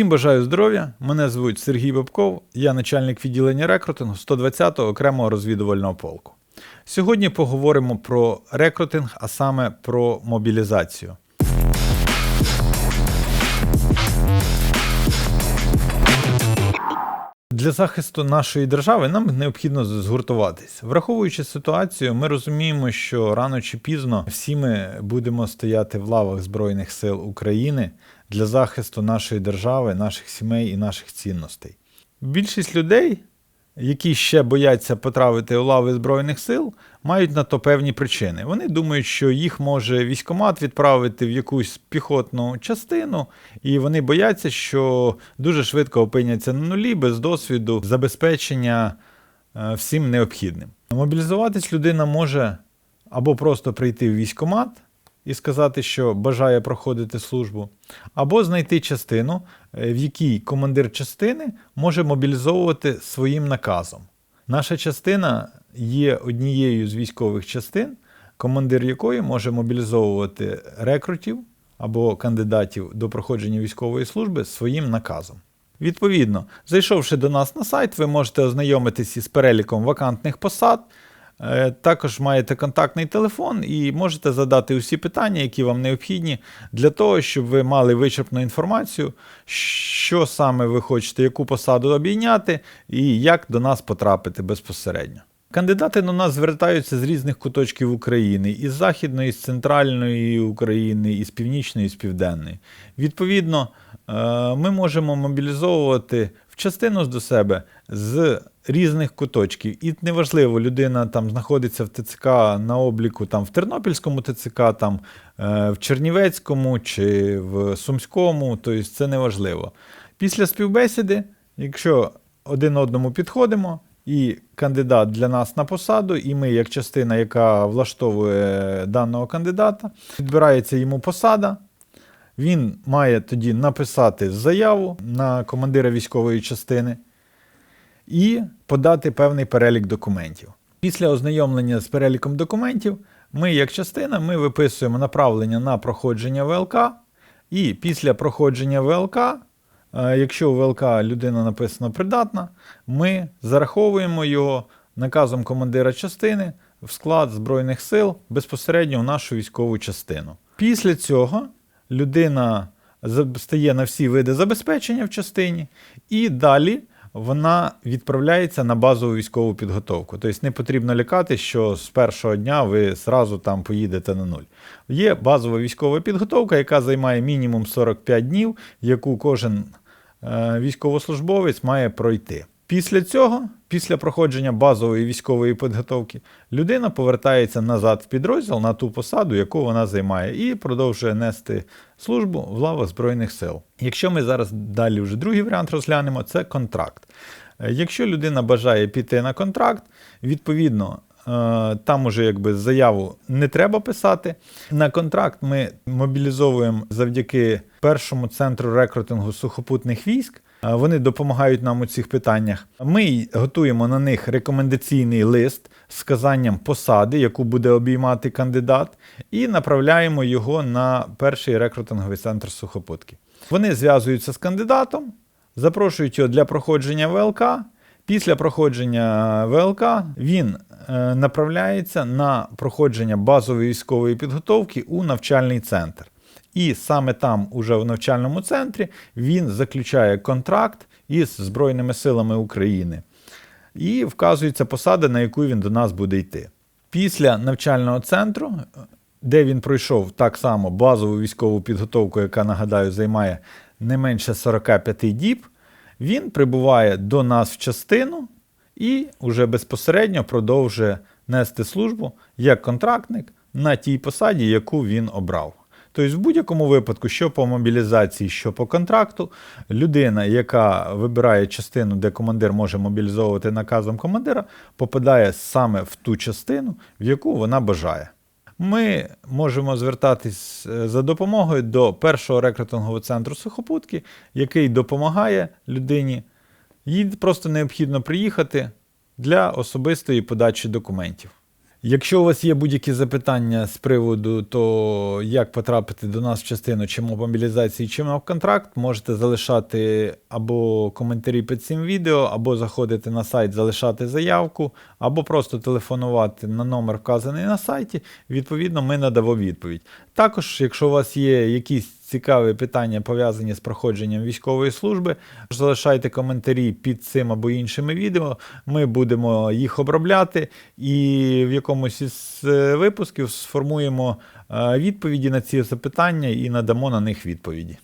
Всім бажаю здоров'я. Мене звуть Сергій Бабков, я начальник відділення рекрутингу 120-го окремого розвідувального полку. Сьогодні поговоримо про рекрутинг, а саме про мобілізацію. Для захисту нашої держави нам необхідно згуртуватись. Враховуючи ситуацію, ми розуміємо, що рано чи пізно всі ми будемо стояти в лавах Збройних сил України для захисту нашої держави, наших сімей і наших цінностей. Більшість людей, які ще бояться потрапити у лави Збройних сил, мають на то певні причини. Вони думають, що їх може військомат відправити в якусь піхотну частину, і вони бояться, що дуже швидко опиняться на нулі без досвіду забезпечення е, всім необхідним. Мобілізуватись людина може або просто прийти в військомат і сказати, що бажає проходити службу, або знайти частину, е, в якій командир частини може мобілізовувати своїм наказом. Наша частина є однією з військових частин, командир якої може мобілізовувати рекрутів або кандидатів до проходження військової служби своїм наказом. Відповідно, зайшовши до нас на сайт, ви можете ознайомитись із переліком вакантних посад. Е, Також маєте контактний телефон і можете задати усі питання, які вам необхідні, для того, щоб ви мали вичерпну інформацію, що саме ви хочете, яку посаду обійняти і як до нас потрапити безпосередньо. Кандидати до нас звертаються з різних куточків України, із Західної, з центральної України, із північної, з південної. Відповідно, ми можемо мобілізовувати в частину до себе з різних куточків. І неважливо, людина там знаходиться в ТЦК на обліку там, в Тернопільському ТЦК, там, е, в Чернівецькому чи в Сумському, тобто це неважливо. Після співбесіди, якщо один одному підходимо, і кандидат для нас на посаду, і ми, як частина, яка влаштовує даного кандидата, відбирається йому посада. Він має тоді написати заяву на командира військової частини і подати певний перелік документів. Після ознайомлення з переліком документів, ми, як частина, ми виписуємо направлення на проходження ВЛК, і після проходження ВЛК, е, якщо у ВЛК людина написано придатна, ми зараховуємо його наказом командира частини в склад Збройних сил безпосередньо в нашу військову частину. Після цього людина стає на всі види забезпечення в частині, і далі вона відправляється на базову військову підготовку. Тобто не потрібно лякати, що з першого дня ви зразу там поїдете на нуль. Є базова військова підготовка, яка займає мінімум 45 днів, яку кожен е, військовослужбовець має пройти. Після цього, після проходження базової військової підготовки, людина повертається назад в підрозділ на ту посаду, яку вона займає, і продовжує нести службу в лавах Збройних сил. Якщо ми зараз далі вже другий варіант розглянемо, це контракт. Е, Якщо людина бажає піти на контракт, відповідно. Е, Там уже якби заяву не треба писати. На контракт ми мобілізовуємо завдяки першому центру рекрутингу сухопутних військ. Е, Вони допомагають нам у цих питаннях. Ми готуємо на них рекомендаційний лист з вказанням посади, яку буде обіймати кандидат, і направляємо його на перший рекрутинговий центр сухопутки. Вони зв'язуються з кандидатом, запрошують його для проходження ВЛК. Після проходження ВЛК він е, направляється на проходження базової військової підготовки у навчальний центр. І саме там, уже в навчальному центрі, він заключає контракт із Збройними силами України і вказується посада, на яку він до нас буде йти. Після навчального центру, де він пройшов так само базову військову підготовку, яка, нагадаю, займає не менше 45 діб, він прибуває до нас в частину і уже безпосередньо продовжує нести службу як контрактник на тій посаді, яку він обрав. Тобто, в будь-якому випадку, що по мобілізації, що по контракту, людина, яка вибирає частину, де командир може мобілізовувати наказом командира, попадає саме в ту частину, в яку вона бажає. Ми можемо звертатись е, за допомогою до першого рекрутингового центру сухопутки, який допомагає людині. Їй просто необхідно приїхати для особистої подачі документів. Якщо у вас є будь-які запитання з приводу того, як потрапити до нас в частину чи мобілізації, чи в контракт, можете залишати або коментарі під цим відео, або заходити на сайт, залишати заявку, або просто телефонувати на номер, вказаний на сайті. Відповідно, ми надамо відповідь. Також, якщо у вас є якісь цікаві питання пов'язані з проходженням військової служби, залишайте коментарі під цим або іншими відео. Ми будемо їх обробляти і в якомусь із е, випусків сформуємо е, відповіді на ці запитання і надамо на них відповіді.